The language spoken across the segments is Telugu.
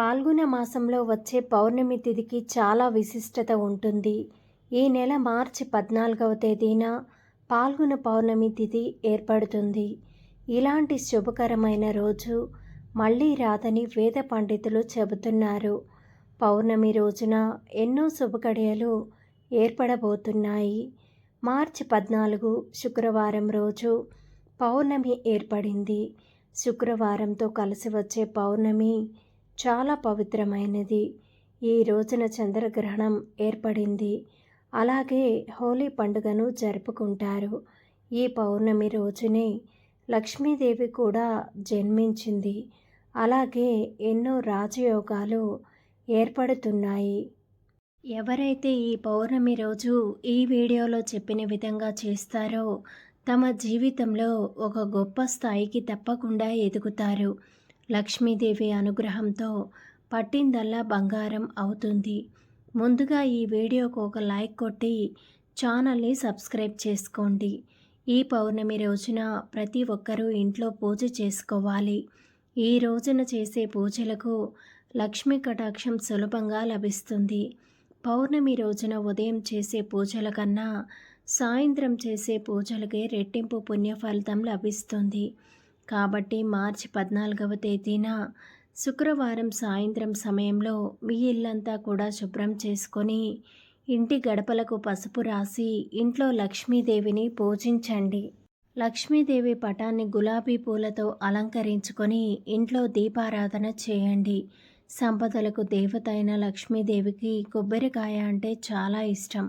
పాల్గొన మాసంలో వచ్చే పౌర్ణమి తిథికి చాలా విశిష్టత ఉంటుంది. ఈ నెల మార్చి పద్నాలుగవ తేదీన పాల్గొన పౌర్ణమి తిథి ఏర్పడుతుంది. ఇలాంటి శుభకరమైన రోజు మళ్ళీ రాదని వేద పండితులు చెబుతున్నారు. పౌర్ణమి రోజున ఎన్నో శుభకడియలు ఏర్పడబోతున్నాయి. మార్చి పద్నాలుగు శుక్రవారం రోజు పౌర్ణమి ఏర్పడింది. శుక్రవారంతో కలిసి వచ్చే పౌర్ణమి చాలా పవిత్రమైనది. ఈ రోజున చంద్రగ్రహణం ఏర్పడింది. అలాగే హోలీ పండుగను జరుపుకుంటారు. ఈ పౌర్ణమి రోజునే లక్ష్మీదేవి కూడా జన్మించింది. అలాగే ఎన్నో రాజయోగాలు ఏర్పడుతున్నాయి. ఎవరైతే ఈ పౌర్ణమి రోజు ఈ వీడియోలో చెప్పిన విధంగా చేస్తారో తమ జీవితంలో ఒక గొప్ప స్థాయికి తప్పకుండా ఎదుగుతారు. లక్ష్మీదేవి అనుగ్రహంతో పట్టిందల్లా బంగారం అవుతుంది. ముందుగా ఈ వీడియోకు ఒక లైక్ కొట్టి ఛానల్ని సబ్స్క్రైబ్ చేసుకోండి. ఈ పౌర్ణమి రోజున ప్రతి ఒక్కరూ ఇంట్లో పూజ చేసుకోవాలి. ఈ రోజున చేసే పూజలకు లక్ష్మీ కటాక్షం సులభంగా లభిస్తుంది. పౌర్ణమి రోజున ఉదయం చేసే పూజల కన్నా సాయంత్రం చేసే పూజలకే రెట్టింపు పుణ్య ఫలితం లభిస్తుంది. కాబట్టి మార్చి పద్నాలుగవ తేదీన శుక్రవారం సాయంత్రం సమయంలో మీ ఇల్లంతా కూడా శుభ్రం చేసుకొని ఇంటి గడపలకు పసుపు రాసి ఇంట్లో లక్ష్మీదేవిని పూజించండి. లక్ష్మీదేవి పటాన్ని గులాబీ పూలతో అలంకరించుకొని ఇంట్లో దీపారాధన చేయండి. సంపదలకు దేవత అయిన లక్ష్మీదేవికి కొబ్బరికాయ అంటే చాలా ఇష్టం.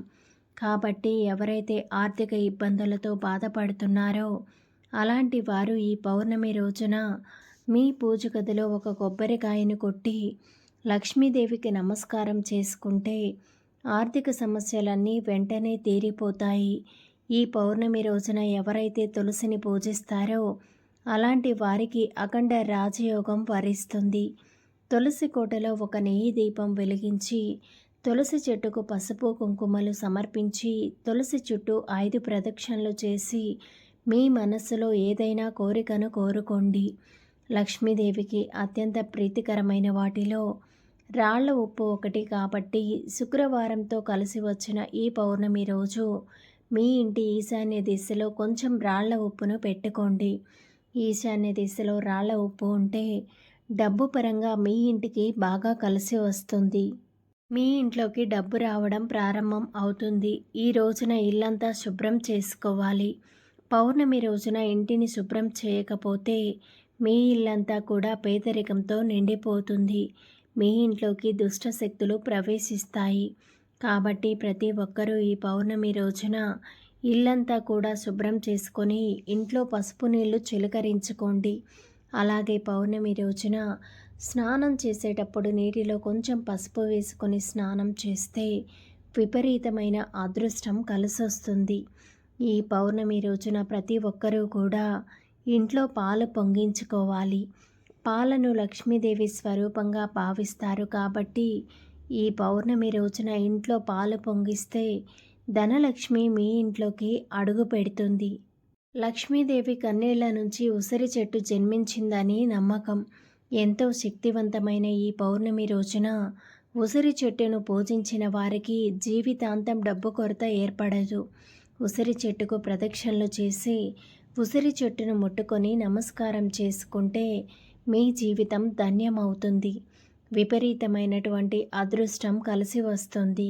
కాబట్టి ఎవరైతే ఆర్థిక ఇబ్బందులతో బాధపడుతున్నారో అలాంటి వారు ఈ పౌర్ణమి రోజున మీ పూజ గదిలో ఒక కొబ్బరికాయను కొట్టి లక్ష్మీదేవికి నమస్కారం చేసుకుంటే ఆర్థిక సమస్యలన్నీ వెంటనే తీరిపోతాయి. ఈ పౌర్ణమి రోజున ఎవరైతే తులసిని పూజిస్తారో అలాంటి వారికి అఖండ రాజయోగం వరిస్తుంది. తులసి కోటలో ఒక నెయ్యి దీపం వెలిగించి తులసి చెట్టుకు పసుపు కుంకుమలు సమర్పించి తులసి చుట్టూ ఐదు ప్రదక్షిణలు చేసి మీ మనస్సులో ఏదైనా కోరికను కోరుకోండి. లక్ష్మీదేవికి అత్యంత ప్రీతికరమైన వాటిలో రాళ్ళ ఉప్పు ఒకటి కాబట్టి శుక్రవారంతో కలిసి వచ్చిన ఈ పౌర్ణమి రోజు మీ ఇంటి ఈశాన్య దిశలో కొంచెం రాళ్ళ ఉప్పును పెట్టుకోండి. ఈశాన్య దిశలో రాళ్ళ ఉప్పు ఉంటే డబ్బు పరంగా మీ ఇంటికి బాగా కలిసి వస్తుంది. మీ ఇంట్లోకి డబ్బు రావడం ప్రారంభం అవుతుంది. ఈ రోజున ఇల్లంతా శుభ్రం చేసుకోవాలి. పౌర్ణమి రోజున ఇంటిని శుభ్రం చేయకపోతే మీ ఇల్లంతా కూడా పేదరికంతో నిండిపోతుంది. మీ ఇంట్లోకి దుష్ట శక్తులు ప్రవేశిస్తాయి. కాబట్టి ప్రతి ఒక్కరూ ఈ పౌర్ణమి రోజున ఇల్లంతా కూడా శుభ్రం చేసుకొని ఇంట్లో పసుపు నీళ్ళు చిలకరించుకోండి. అలాగే పౌర్ణమి రోజున స్నానం చేసేటప్పుడు నీటిలో కొంచెం పసుపు వేసుకొని స్నానం చేస్తే విపరీతమైన అదృష్టం కలిసొస్తుంది. ఈ పౌర్ణమి రోజున ప్రతి ఒక్కరూ కూడా ఇంట్లో పాలు పొంగించుకోవాలి. పాలను లక్ష్మీదేవి స్వరూపంగా భావిస్తారు కాబట్టి ఈ పౌర్ణమి రోజున ఇంట్లో పాలు పొంగిస్తే ధనలక్ష్మి మీ ఇంట్లోకి అడుగు పెడుతుంది. లక్ష్మీదేవి కన్నీళ్ళ నుంచి ఉసిరి చెట్టు జన్మించిందని నమ్మకం. ఎంతో శక్తివంతమైన ఈ పౌర్ణమి రోజున ఉసిరి చెట్టును పూజించిన వారికి జీవితాంతం డబ్బు కొరత ఏర్పడదు. ఉసిరి చెట్టుకు ప్రదక్షిణలు చేసి ఉసిరి చెట్టును ముట్టుకొని నమస్కారం చేసుకుంటే మీ జీవితం ధన్యమవుతుంది. విపరీతమైనటువంటి అదృష్టం కలిసి వస్తుంది.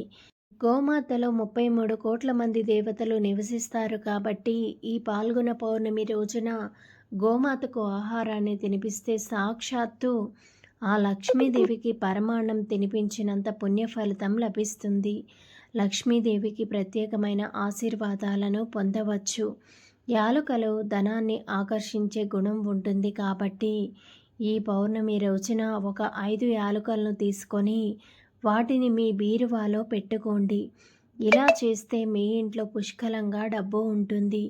గోమాతలో ముప్పై మూడు కోట్ల మంది దేవతలు నివసిస్తారు కాబట్టి ఈ పాల్గొన పౌర్ణమి రోజున గోమాతకు ఆహారాన్ని తినిపిస్తే సాక్షాత్తు ఆ లక్ష్మీదేవికి పరమాణం తినిపించినంత పుణ్య ఫలితం లభిస్తుంది. లక్ష్మీదేవికి ప్రత్యేకమైన ఆశీర్వాదాలను పొందవచ్చు. యాలుకలు ధనాన్ని ఆకర్షించే గుణం ఉంటుంది కాబట్టి ఈ పౌర్ణమి రోజున ఒక ఐదు యాలుకలను తీసుకొని వాటిని మీ బీరువాలో పెట్టుకోండి. ఇలా చేస్తే మీ ఇంట్లో పుష్కలంగా డబ్బు ఉంటుంది.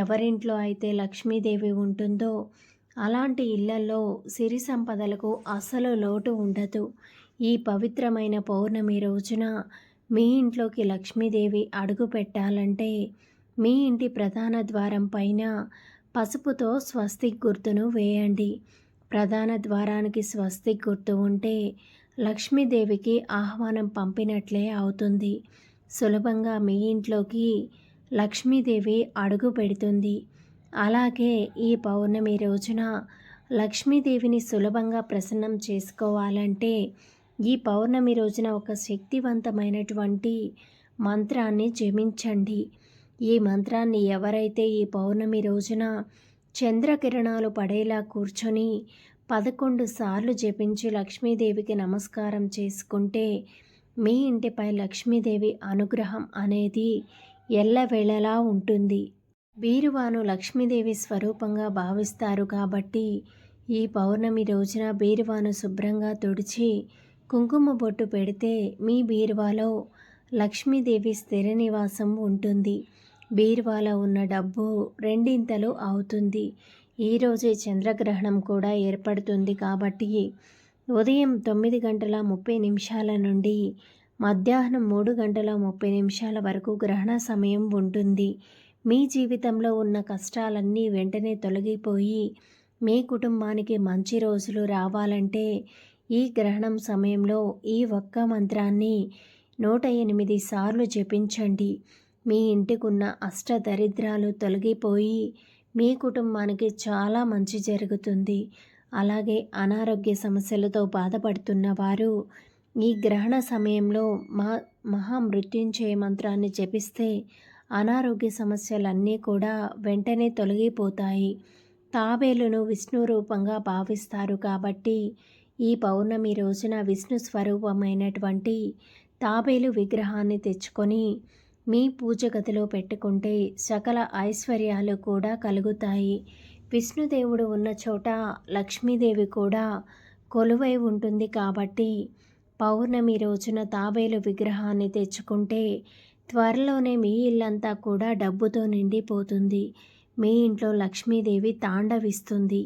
ఎవరింట్లో అయితే లక్ష్మీదేవి ఉంటుందో అలాంటి ఇళ్ళలో సిరి సంపదలకు అసలు లోటు ఉండదు. ఈ పవిత్రమైన పౌర్ణమి రోజున మీ ఇంట్లోకి లక్ష్మీదేవి అడుగు పెట్టాలంటే మీ ఇంటి ప్రధాన ద్వారం పైన పసుపుతో స్వస్తిక్ గుర్తును వేయండి. ప్రధాన ద్వారానికి స్వస్తిక్ గుర్తు ఉంటే లక్ష్మీదేవికి ఆహ్వానం పంపినట్లే అవుతుంది. సులభంగా మీ ఇంట్లోకి లక్ష్మీదేవి అడుగు పెడుతుంది. అలాగే ఈ పౌర్ణమి రోజున లక్ష్మీదేవిని సులభంగా ప్రసన్నం చేసుకోవాలంటే ఈ పౌర్ణమి రోజున ఒక శక్తివంతమైనటువంటి మంత్రాన్ని జపించండి. ఈ మంత్రాన్ని ఎవరైతే ఈ పౌర్ణమి రోజున చంద్రకిరణాలు పడేలా కూర్చొని పదకొండు సార్లు జపించి లక్ష్మీదేవికి నమస్కారం చేసుకుంటే మీ ఇంటిపై లక్ష్మీదేవి అనుగ్రహం అనేది ఎల్లవేళలా ఉంటుంది. బీరువాను లక్ష్మీదేవి స్వరూపంగా భావిస్తారు కాబట్టి ఈ పౌర్ణమి రోజున బీరువాను శుభ్రంగా తుడిచి కుంకుమ బొట్టు పెడితే మీ బీరువాలో లక్ష్మీదేవి స్థిర నివాసం ఉంటుంది. బీరువాలో ఉన్న డబ్బు రెండింతలు అవుతుంది. ఈరోజే చంద్రగ్రహణం కూడా ఏర్పడుతుంది కాబట్టి ఉదయం తొమ్మిది గంటల ముప్పై నిమిషాల నుండి మధ్యాహ్నం మూడు గంటల ముప్పై నిమిషాల వరకు గ్రహణ సమయం ఉంటుంది. మీ జీవితంలో ఉన్న కష్టాలన్నీ వెంటనే తొలగిపోయి మీ కుటుంబానికి మంచి రోజులు రావాలంటే ఈ గ్రహణం సమయంలో ఈ ఒక్క మంత్రాన్ని నూట ఎనిమిది సార్లు జపించండి. మీ ఇంటికున్న అష్ట దరిద్రాలు తొలగిపోయి మీ కుటుంబానికి చాలా మంచి జరుగుతుంది. అలాగే అనారోగ్య సమస్యలతో బాధపడుతున్న వారు ఈ గ్రహణ సమయంలో మా మహామృత్యుంజయ మంత్రాన్ని జపిస్తే అనారోగ్య సమస్యలన్నీ కూడా వెంటనే తొలగిపోతాయి. తాబేలును విష్ణు రూపంగా భావిస్తారు కాబట్టి ఈ పౌర్ణమి రోజున విష్ణు స్వరూపమైనటువంటి తాబేలు విగ్రహాన్ని తెచ్చుకొని మీ పూజ గదిలో పెట్టుకుంటే సకల ఐశ్వర్యాలు కూడా కలుగుతాయి. విష్ణుదేవుడు ఉన్న చోట లక్ష్మీదేవి కూడా కొలువై ఉంటుంది కాబట్టి పౌర్ణమి రోజున తాబేలు విగ్రహాన్ని తెచ్చుకుంటే త్వరలోనే మీ ఇల్లంతా కూడా డబ్బుతో నిండిపోతుంది. మీ ఇంట్లో లక్ష్మీదేవి తాండవిస్తుంది.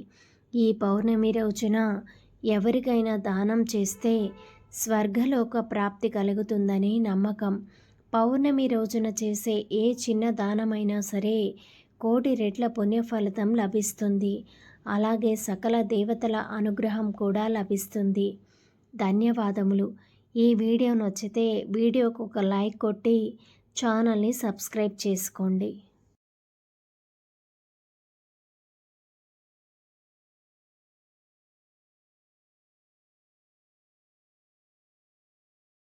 ఈ పౌర్ణమి రోజున ఎవరికైనా దానం చేస్తే స్వర్గలోక ప్రాప్తి కలుగుతుందని నమ్మకం. పౌర్ణమి రోజున చేసే ఏ చిన్న దానమైనా సరే కోటి రెట్ల పుణ్యఫలితం లభిస్తుంది. అలాగే సకల దేవతల అనుగ్రహం కూడా లభిస్తుంది. ధన్యవాదములు. ఈ వీడియో నచ్చితే వీడియోకు ఒక లైక్ కొట్టి ఛానల్ని సబ్స్క్రైబ్ చేసుకోండి.